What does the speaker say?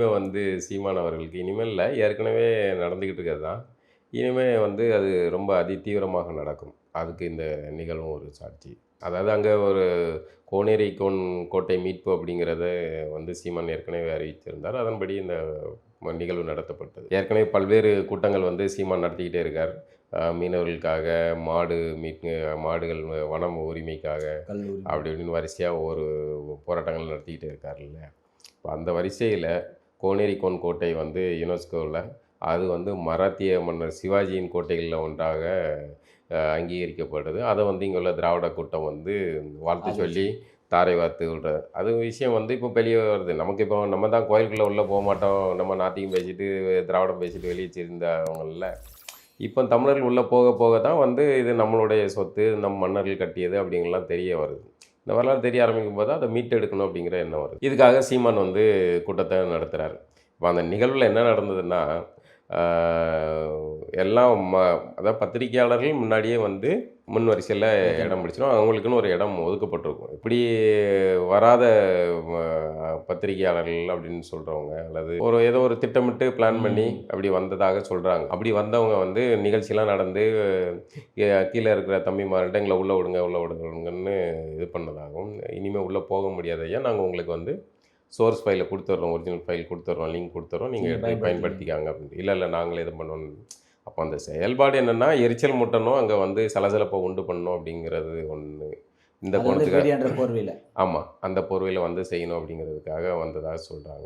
இனிமேல் வந்து சீமான் அவர்களுக்கு இனிமேல் இல்லை ஏற்கனவே நடந்துக்கிட்டு இருக்கிறது தான் இனிமேல் வந்து அது ரொம்ப அதிதீவிரமாக நடக்கும். அதுக்கு இந்த நிகழ்வும் ஒரு சாட்சி. அதாவது அங்கே ஒரு கோனேரி கோன் கோட்டை மீட்பு அப்படிங்கிறத வந்து சீமான் ஏற்கனவே அறிவித்திருந்தார். அதன்படி இந்த நிகழ்வு நடத்தப்பட்டது. ஏற்கனவே பல்வேறு கூட்டங்கள் வந்து சீமான் நடத்திக்கிட்டே இருக்கார். மீனவர்களுக்காக மாடு மீட் மாடுகள் வனம் உரிமைக்காக அப்படி இப்படின்னு வரிசையாக ஒரு போராட்டங்கள் நடத்திக்கிட்டே இருக்காருல்ல இப்போ அந்த வரிசையில் கோனேரி கோன் கோட்டை வந்து யுனெஸ்கோவில். அது வந்து மராத்திய மன்னர் சிவாஜியின் கோட்டைகளில் ஒன்றாக அங்கீகரிக்கப்படுது. அதை வந்து இங்கே உள்ள திராவிட கூட்டம் வந்து வாழ்த்து சொல்லி தாரை வார்த்து விடுறது அது விஷயம் வந்து இப்போ வெளியே வருது. நமக்கு இப்போ நம்ம தான் கோயிலுக்குள்ளே உள்ளே போக மாட்டோம். நம்ம நாத்திகம் பேசிட்டு திராவிடம் பேசிட்டு வெளியே வச்சிருந்தவங்கல்ல இப்போ தமிழர்கள் உள்ளே போக போக தான் வந்து இது நம்மளுடைய சொத்து நம் மன்னர்கள் கட்டியது அப்படிங்கலாம் தெரிய வருது. இந்த வரலாறு தெரிய ஆரம்பிக்கும் போது அதை மீட்டெடுக்கணும் அப்படிங்கிற எண்ணம் வருது. இதுக்காக சீமான் வந்து கூட்டத்தை நடத்துகிறார் இப்போ அந்த நிகழ்வில் என்ன நடந்ததுன்னா எல்லாம் ம அதாவது பத்திரிகையாளர்கள் முன்னாடியே வந்து முன் வரிசையில் இடம் பிடிச்சிடும் அவங்களுக்குன்னு ஒரு இடம் ஒதுக்கப்பட்டிருக்கும். இப்படி வராத பத்திரிகையாளர்கள் அப்படின்னு சொல்கிறவங்க அல்லது ஒரு ஏதோ ஒரு திட்டமிட்டு பிளான் பண்ணி அப்படி வந்ததாக சொல்கிறாங்க அப்படி வந்தவங்க வந்து நிகழ்ச்சிலாம் நடந்து கீழே இருக்கிற தம்பிமார்கிட்ட எங்களை உள்ளே விடுங்க உள்ளே விடுங்கன்னு இது பண்ணதாகவும் இனிமேல் உள்ளே போக முடியாது ஐயா. நாங்கள் உங்களுக்கு வந்து சோர்ஸ் ஃபைலை கொடுத்துட்றோம் ஒரிஜினல் ஃபைல் கொடுத்துட்றோம் லிங்க் கொடுத்துட்றோம் நீங்கள் நீங்க எடுத்து பயன்படுத்திக்கங்க. அப்படின்ட்டு இல்லை இல்லை நாங்களே இது பண்ணோம் அப்போ அந்த செயல்பாடு என்னென்னா எரிச்சல் முட்டணும் அங்கே வந்து சலசலப்பை உண்டு பண்ணணும் அப்படிங்கிறது ஒன்று இந்த கோணத்துக்காக போர்வையில். ஆமாம் அந்த பொறுவையில் வந்து செய்யணும் அப்படிங்கிறதுக்காக வந்ததாக சொல்கிறாங்க